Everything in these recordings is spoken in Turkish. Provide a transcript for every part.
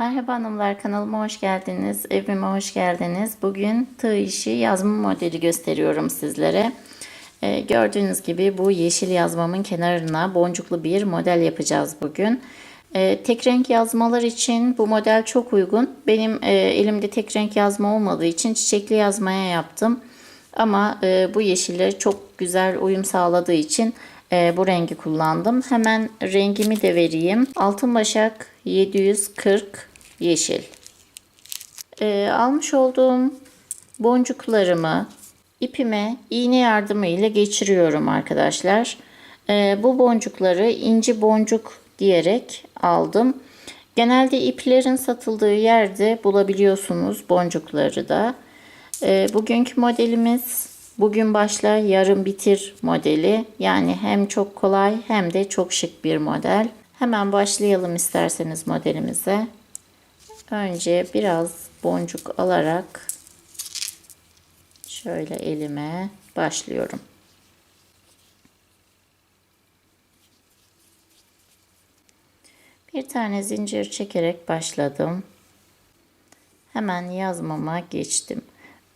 Merhaba hanımlar kanalıma hoş geldiniz. Evime hoş geldiniz. Bugün tığ işi yazma modeli gösteriyorum sizlere. Ee, gördüğünüz gibi bu yeşil yazmamın kenarına boncuklu bir model yapacağız bugün. Ee, tek renk yazmalar için bu model çok uygun. Benim e, elimde tek renk yazma olmadığı için çiçekli yazmaya yaptım. Ama e, bu yeşille çok güzel uyum sağladığı için e, bu rengi kullandım. Hemen rengimi de vereyim. Altın başak 740 yeşil. E, almış olduğum boncuklarımı ipime iğne yardımıyla geçiriyorum arkadaşlar. E, bu boncukları inci boncuk diyerek aldım. Genelde iplerin satıldığı yerde bulabiliyorsunuz boncukları da. E, bugünkü modelimiz bugün başla yarın bitir modeli. Yani hem çok kolay hem de çok şık bir model. Hemen başlayalım isterseniz modelimize. Önce biraz boncuk alarak şöyle elime başlıyorum. Bir tane zincir çekerek başladım. Hemen yazmama geçtim.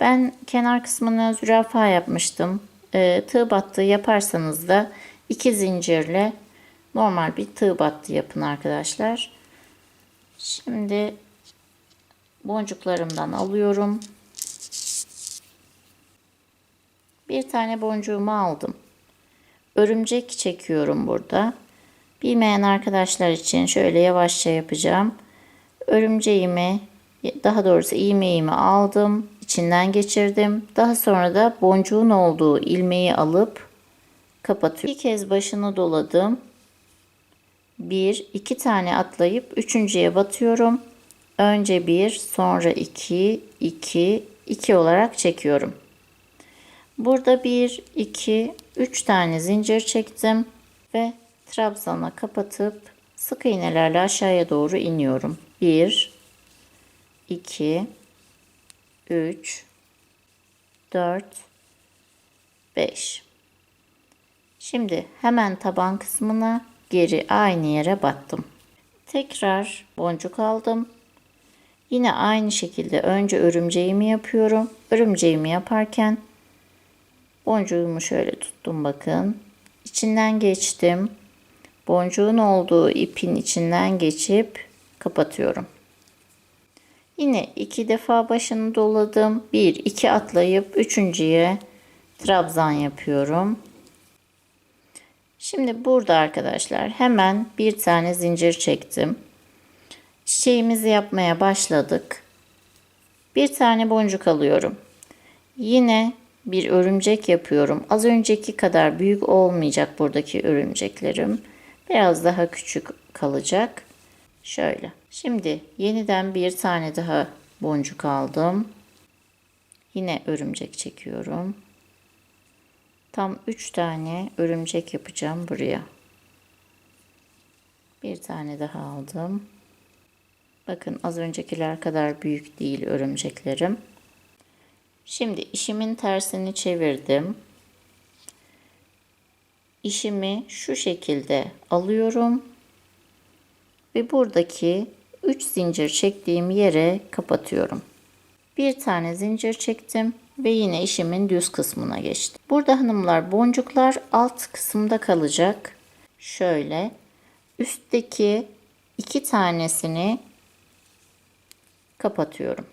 Ben kenar kısmını zürafa yapmıştım. E, tığ battı yaparsanız da iki zincirle normal bir tığ battı yapın arkadaşlar. Şimdi boncuklarımdan alıyorum. Bir tane boncuğumu aldım. Örümcek çekiyorum burada. Bilmeyen arkadaşlar için şöyle yavaşça yapacağım. Örümceğimi daha doğrusu ilmeğimi aldım. içinden geçirdim. Daha sonra da boncuğun olduğu ilmeği alıp kapatıyorum. Bir kez başını doladım. Bir, iki tane atlayıp üçüncüye batıyorum. Önce bir, sonra iki, iki, iki olarak çekiyorum. Burada bir, iki, üç tane zincir çektim ve trabzana kapatıp sık iğnelerle aşağıya doğru iniyorum. Bir, iki, üç, dört, beş. Şimdi hemen taban kısmına geri aynı yere battım. Tekrar boncuk aldım. Yine aynı şekilde önce örümceğimi yapıyorum. Örümceğimi yaparken boncuğumu şöyle tuttum bakın. İçinden geçtim. Boncuğun olduğu ipin içinden geçip kapatıyorum. Yine iki defa başını doladım. Bir, iki atlayıp üçüncüye trabzan yapıyorum. Şimdi burada arkadaşlar hemen bir tane zincir çektim. Çiçeğimizi yapmaya başladık. Bir tane boncuk alıyorum. Yine bir örümcek yapıyorum. Az önceki kadar büyük olmayacak buradaki örümceklerim. Biraz daha küçük kalacak. Şöyle. Şimdi yeniden bir tane daha boncuk aldım. Yine örümcek çekiyorum. Tam 3 tane örümcek yapacağım buraya. Bir tane daha aldım. Bakın az öncekiler kadar büyük değil örümceklerim. Şimdi işimin tersini çevirdim. İşimi şu şekilde alıyorum ve buradaki 3 zincir çektiğim yere kapatıyorum. Bir tane zincir çektim ve yine işimin düz kısmına geçtim. Burada hanımlar boncuklar alt kısımda kalacak. Şöyle üstteki iki tanesini kapatıyorum.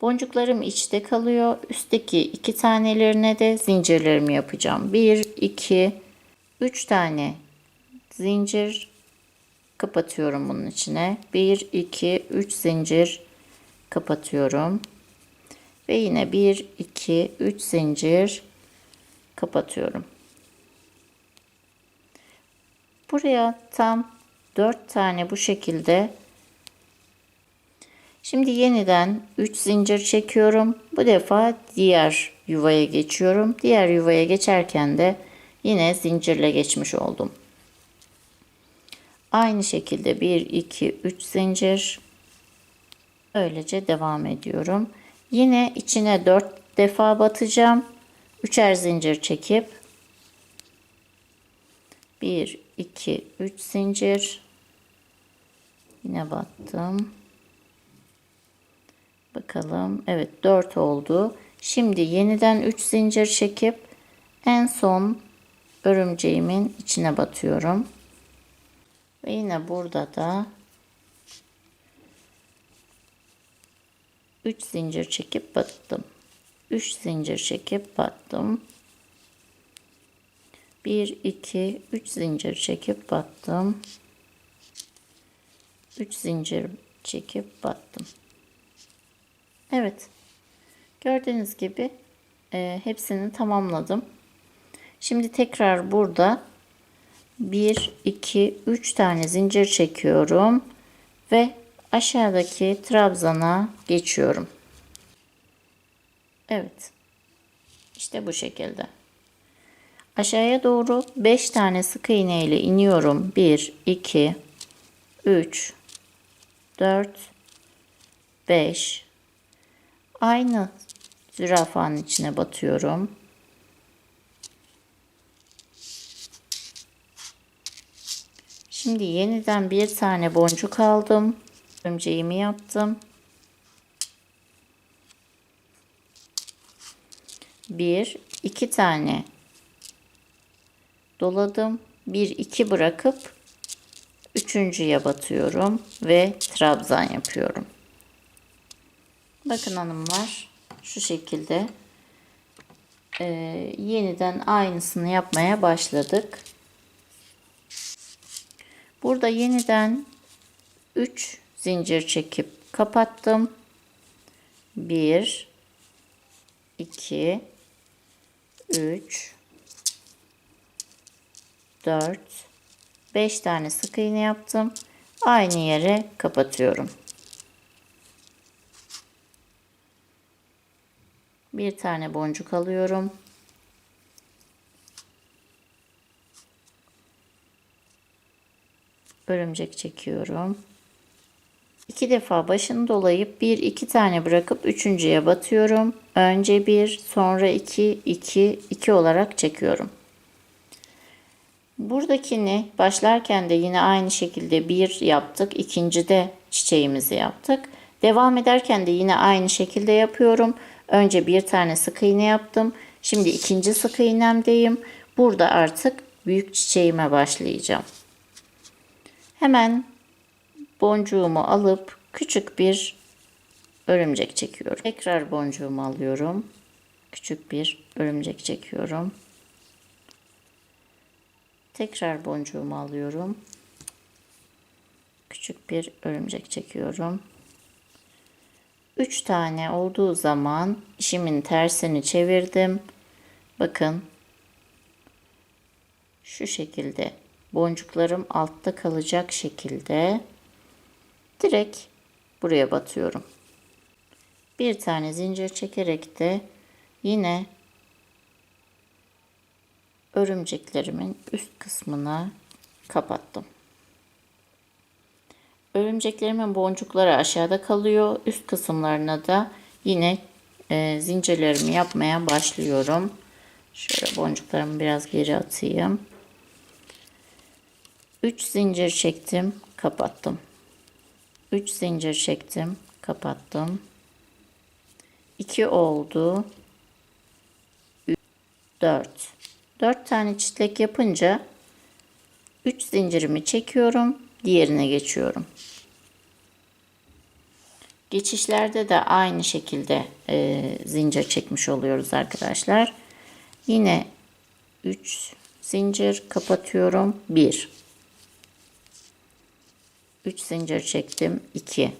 Boncuklarım içte kalıyor. Üstteki iki tanelerine de zincirlerimi yapacağım. 1, 2, 3 tane zincir kapatıyorum bunun içine. 1, 2, 3 zincir kapatıyorum. Ve yine 1, 2, 3 zincir kapatıyorum. Buraya tam 4 tane bu şekilde Şimdi yeniden 3 zincir çekiyorum. Bu defa diğer yuvaya geçiyorum. Diğer yuvaya geçerken de yine zincirle geçmiş oldum. Aynı şekilde 1 2 3 zincir Öylece devam ediyorum. Yine içine 4 defa batacağım. Üçer zincir çekip 1 2 3 zincir Yine battım. Bakalım. Evet 4 oldu. Şimdi yeniden 3 zincir çekip en son örümceğimin içine batıyorum. Ve yine burada da 3 zincir çekip battım. 3 zincir çekip battım. 1 2 3 zincir çekip battım. 3 zincir çekip battım. Evet. Gördüğünüz gibi e, hepsini tamamladım. Şimdi tekrar burada 1 2 3 tane zincir çekiyorum ve aşağıdaki trabzana geçiyorum. Evet. İşte bu şekilde. Aşağıya doğru 5 tane sık iğne ile iniyorum. 1 2 3 4 5 aynı zürafanın içine batıyorum. Şimdi yeniden bir tane boncuk aldım. Örümceğimi yaptım. Bir, iki tane doladım. Bir, iki bırakıp üçüncüye batıyorum ve trabzan yapıyorum. Bakın hanımlar şu şekilde e, yeniden aynısını yapmaya başladık. Burada yeniden 3 zincir çekip kapattım. 1 2 3 4 5 tane sık iğne yaptım. Aynı yere kapatıyorum. Bir tane boncuk alıyorum. Örümcek çekiyorum. İki defa başını dolayıp bir iki tane bırakıp üçüncüye batıyorum. Önce bir sonra iki iki iki olarak çekiyorum. Buradakini başlarken de yine aynı şekilde bir yaptık. İkinci de çiçeğimizi yaptık. Devam ederken de yine aynı şekilde yapıyorum. Önce bir tane sık iğne yaptım. Şimdi ikinci sık iğnemdeyim. Burada artık büyük çiçeğime başlayacağım. Hemen boncuğumu alıp küçük bir örümcek çekiyorum. Tekrar boncuğumu alıyorum. Küçük bir örümcek çekiyorum. Tekrar boncuğumu alıyorum. Küçük bir örümcek çekiyorum. 3 tane olduğu zaman işimin tersini çevirdim. Bakın şu şekilde boncuklarım altta kalacak şekilde direkt buraya batıyorum. Bir tane zincir çekerek de yine örümceklerimin üst kısmına kapattım. Örümceklerimin boncukları aşağıda kalıyor. Üst kısımlarına da yine e, zincirlerimi yapmaya başlıyorum. Şöyle boncuklarımı biraz geri atayım. 3 zincir çektim, kapattım. 3 zincir çektim, kapattım. 2 oldu. 4. 4 tane çitlek yapınca 3 zincirimi çekiyorum, diğerine geçiyorum. Geçişlerde de aynı şekilde e, zincir çekmiş oluyoruz arkadaşlar. Yine 3 zincir kapatıyorum. 1 3 zincir çektim. 2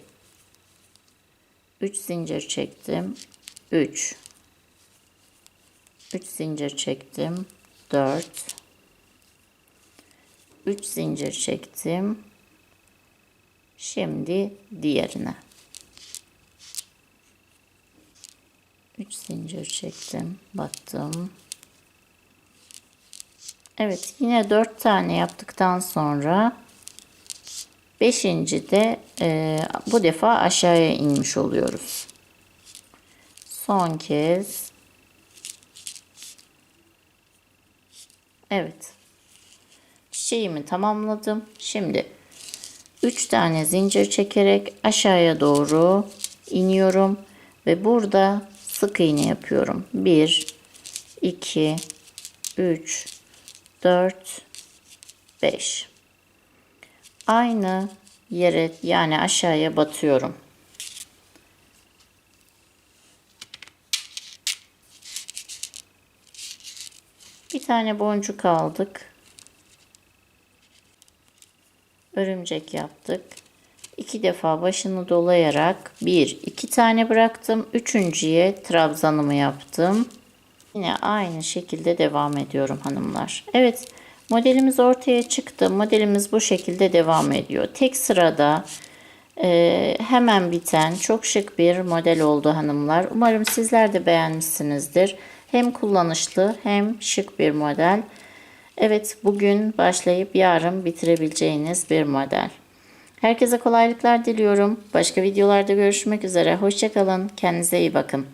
3 zincir çektim. 3 3 zincir çektim. 4 3 zincir çektim. Şimdi diğerine 3 zincir çektim battım Evet yine 4 tane yaptıktan sonra Beşinci de e, bu defa aşağıya inmiş oluyoruz. Son kez. Evet. Çiçeğimi tamamladım. Şimdi 3 tane zincir çekerek aşağıya doğru iniyorum ve burada sık iğne yapıyorum. 1 2 3 4 5 Aynı yere yani aşağıya batıyorum. Bir tane boncuk aldık. Örümcek yaptık. İki defa başını dolayarak bir, iki tane bıraktım. Üçüncüye trabzanımı yaptım. Yine aynı şekilde devam ediyorum hanımlar. Evet modelimiz ortaya çıktı. Modelimiz bu şekilde devam ediyor. Tek sırada e, hemen biten çok şık bir model oldu hanımlar. Umarım sizler de beğenmişsinizdir. Hem kullanışlı hem şık bir model. Evet bugün başlayıp yarın bitirebileceğiniz bir model. Herkese kolaylıklar diliyorum. Başka videolarda görüşmek üzere. Hoşçakalın. Kendinize iyi bakın.